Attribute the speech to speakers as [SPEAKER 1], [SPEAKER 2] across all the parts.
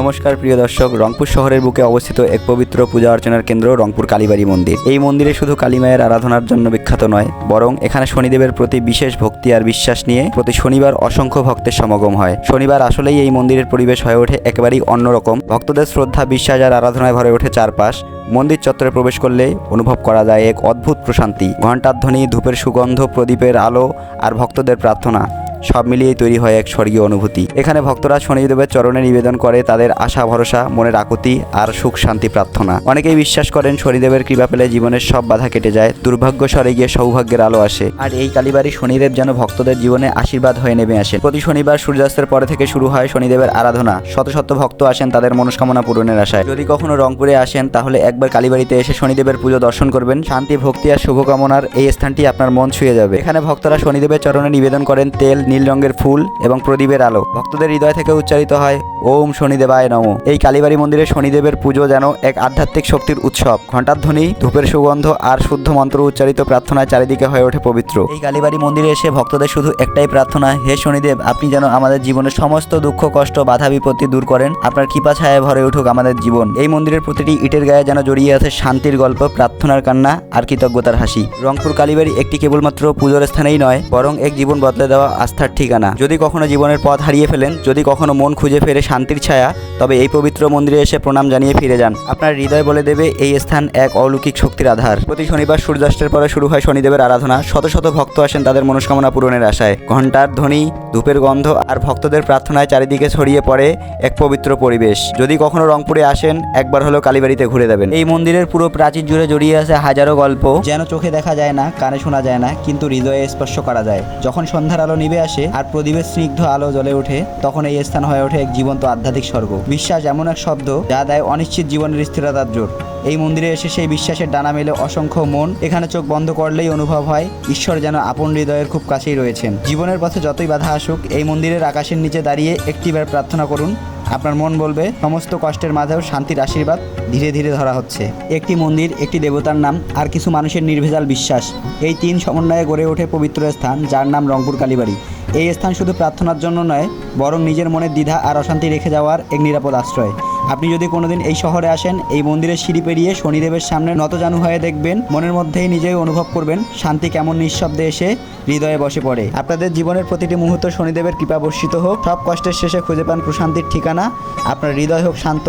[SPEAKER 1] নমস্কার, প্রিয় দর্শক। রংপুর শহরের বুকে অবস্থিত এক পবিত্র পূজা অর্চনার কেন্দ্র রংপুর কালীবাড়ি মন্দির। এই মন্দিরে শুধু কালীমায়ের আরাধনার জন্য বিখ্যাত নয়, বরং এখানে শনিদেবের প্রতি বিশেষ ভক্তি আর বিশ্বাস নিয়ে প্রতি শনিবার অসংখ্য ভক্তের সমাগম হয়। শনিবার আসলেই এই মন্দিরের পরিবেশ হয়ে ওঠে একেবারেই অন্যরকম। ভক্তদের শ্রদ্ধা, বিশ্বাস আর আরাধনায় ভরে ওঠে চারপাশ। মন্দির চত্বরে প্রবেশ করলে অনুভব করা যায় এক অদ্ভুত প্রশান্তি। ঘণ্টার ধ্বনি ধূপের সুগন্ধ, প্রদীপের আলো আর ভক্তদের প্রার্থনা। সব মিলিয়েই তৈরি হয় এক স্বর্গীয় অনুভূতি। এখানে ভক্তরা শনিদেবের চরণে নিবেদন করে তাদের আশা, ভরসা, মনের আকুতি আর সুখ শান্তি প্রার্থনা। অনেকেই বিশ্বাস করেন শনিদেবের কৃপা পেলে জীবনের সব বাধা কেটে যায় দুর্ভাগ্য সরে গিয়ে সৌভাগ্যের আলো আসে। আর এই কালীবাড়ি শনিদেব যেন ভক্তদের জীবনে আশীর্বাদ হয়ে নেমে আসেন। প্রতি শনিবার সূর্যাস্তের পরে থেকে শুরু হয় শনিদেবের আরাধনা। শত শত ভক্ত আসেন তাদের মনস্কামনা পূরণের আশায়। যদি কখনো রংপুরে আসেন, তাহলে একবার কালীবাড়িতে এসে শনিদেবের পুজো দর্শন করবেন। শান্তি, ভক্তি আর শুভকামনার এই স্থানটি আপনার মন ছুঁয়ে যাবে। এখানে ভক্তরা শনিদেবের চরণে নিবেদন করেন, তেল নীল রঙের ফুল এবং প্রদীপের আলো। ভক্তদের হৃদয় থেকে উচ্চারিত হয় ওম শনিদেবায় নম। এই কালীবাড়ি মন্দিরে শনিদেবের পুজো যেন এক আধ্যাত্মিক শক্তির উৎসব। ঘণ্টার ধ্বনি, ধূপের সুগন্ধ আর শুদ্ধ মন্ত্র উচ্চারিত প্রার্থনায় চারিদিকে হয়ে ওঠে পবিত্র। এই কালীবাড়ি মন্দিরে এসে ভক্তদের শুধু একটাই প্রার্থনা, হে শনিদেব, আপনি যেন আমাদের জীবনের সমস্ত দুঃখ, কষ্ট, বাধা, বিপত্তি দূর করেন। আপনার কৃপা ছায়ায় ভরে উঠুক আমাদের জীবন। এই মন্দিরের প্রতিটি ইটের গায়ে যেন জড়িয়ে আছে শান্তির গল্প, প্রার্থনার কান্না আর কৃতজ্ঞতার হাসি। রংপুর কালীবাড়ি একটি কেবলমাত্র পুজোর স্থানেই নয়, বরং এক জীবন বদলে দেওয়া আস্থার ঠিকানা। যদি কখনো জীবনের পথ হারিয়ে ফেলেন, যদি কখনো মন খুঁজে ফেরে শান্তির ছায়া, তবে এই পবিত্র মন্দিরে এসে প্রণাম জানিয়ে ফিরে যান। আপনার হৃদয় বলে দেবে এই স্থান এক অলৌকিক শক্তির আধার। প্রতি শনিবার সূর্যাস্তের পরে শুরু হয় শনিদেবের আরাধনা। শত শত ভক্ত আসেন তাদের মনস্কামনা পূরণের আশায়। ঘণ্টার ধ্বনি, ধূপের গন্ধ আর ভক্তদের প্রার্থনায় চারিদিকে ছড়িয়ে পড়ে এক পবিত্র পরিবেশ। যদি কখনো রংপুরে আসেন, একবার হলো কালীবাড়িতে ঘুরে দেবেন এই মন্দিরের পুরো প্রাচীর জুড়ে জড়িয়ে আছে হাজারো গল্প। যেন চোখে দেখা যায় না, কানে শোনা যায় না, কিন্তু হৃদয়ে স্পর্শ করা যায়। যখন সন্ধ্যার আলো নিবে আসে আর প্রদীপের স্নিগ্ধ আলো জ্বলে ওঠে, তখন এই স্থান হয়ে ওঠে এক জীবন্ত আধ্যাত্মিক স্বর্গ। বিশ্বাস এমন এক শব্দ যা দেয় অনিশ্চিত জীবনের স্থিরতার জোর। এই মন্দিরে এসে সেই বিশ্বাসের ডানা মেলে অসংখ্য মন, এখানে চোখ বন্ধ করলেই অনুভব হয় ঈশ্বর যেন আপন হৃদয়ের খুব কাছেই রয়েছেন। জীবনের পথে যতই বাধা আসুক, এই মন্দিরের আকাশের নিচে দাঁড়িয়ে একটিবার প্রার্থনা করুন। আপনার মন বলবে, সমস্ত কষ্টের মাঝেও শান্তির আশীর্বাদ ধীরে ধীরে ধরা হচ্ছে। একটি মন্দির, একটি দেবতার নাম, আর কিছু মানুষের নির্ভেজাল বিশ্বাস। এই তিন সমন্বয়ে গড়ে ওঠে পবিত্র স্থান, যার নাম রংপুর কালীবাড়ি। এই স্থান শুধু প্রার্থনার জন্য নয়, বরং নিজের মনে দ্বিধা আর অশান্তি রেখে যাওয়ার এক নিরাপদ আশ্রয়। আপনি যদি কোনোদিন এই শহরে আসেন, এই মন্দিরের সিঁড়ি পেরিয়ে শনিদেবের সামনে নতজানু হয়ে দেখবেন, মনের মধ্যেই নিজেই অনুভব করবেন শান্তি কেমন নিঃশব্দে এসে হৃদয়ে বসে পড়ে। আপনাদের জীবনের প্রতিটি মুহূর্ত শনিদেবের কৃপা বর্ষিত হোক, সব কষ্টের শেষে খুঁজে পান প্রশান্তির ঠিকানা, আপনার হৃদয় হোক শান্ত,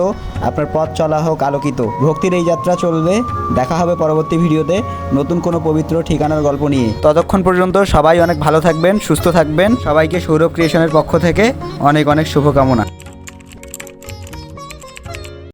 [SPEAKER 1] আপনার পথ চলা হোক আলোকিত। ভক্তির এই যাত্রা চলবে, দেখা হবে পরবর্তী ভিডিওতে নতুন কোনো পবিত্র ঠিকানার গল্প নিয়ে। ততক্ষণ পর্যন্ত সবাই অনেক ভালো থাকবেন, সুস্থ থাকবেন, সবাইকে সৌরভ ক্রিয়েশনের পক্ষ থেকে অনেক অনেক শুভকামনা।